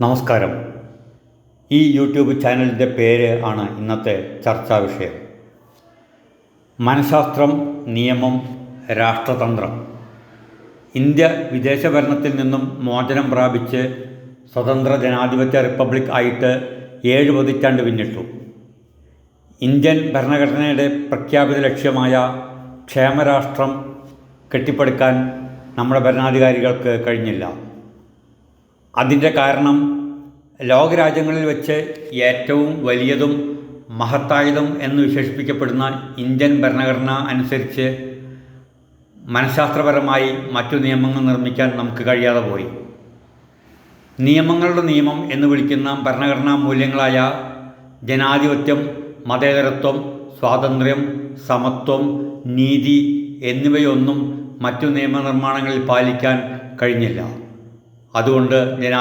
നമസ്കാരം. ഈ യൂട്യൂബ് ചാനലിന്റെ പേര് ആണ് ഇന്നത്തെ ചർച്ചാ വിഷയം. മനഃശാസ്ത്രം നിയമം രാഷ്ട്രതന്ത്രം. ഇന്ത്യ വിദേശ ഭരണത്തിൽ നിന്നും മോചനം പ്രാപിച്ച് സ്വതന്ത്ര ജനാധിപത്യ റിപ്പബ്ലിക് ആയിട്ട് ഏഴ് പതിറ്റാണ്ട് പിന്നിട്ടു. ഇന്ത്യൻ ഭരണഘടനയുടെ പ്രഖ്യാപിത ലക്ഷ്യമായ ക്ഷേമരാഷ്ട്രം കെട്ടിപ്പടുക്കാൻ നമ്മുടെ ഭരണാധികാരികൾക്ക് കഴിഞ്ഞില്ല. അതിന്റെ കാരണം ലോകരാജ്യങ്ങളിൽ വെച്ച് ഏറ്റവും വലിയതും മഹത്തായതും എന്ന് വിശേഷിപ്പിക്കപ്പെടുന്ന ഇന്ത്യൻ ഭരണഘടന അനുസരിച്ച് മനഃശാസ്ത്രപരമായി മറ്റു നിയമങ്ങൾ നിർമ്മിക്കാൻ നമുക്ക് കഴിയാതെ പോയി. നിയമങ്ങളുടെ നിയമം എന്ന് വിളിക്കുന്ന ഭരണഘടനാ മൂല്യങ്ങളായ ജനാധിപത്യം മതേതരത്വം സ്വാതന്ത്ര്യം സമത്വം നീതി എന്നിവയൊന്നും മറ്റു നിയമനിർമ്മാണങ്ങളിൽ പാലിക്കാൻ കഴിഞ്ഞില്ല. അതുകൊണ്ട് ജനാ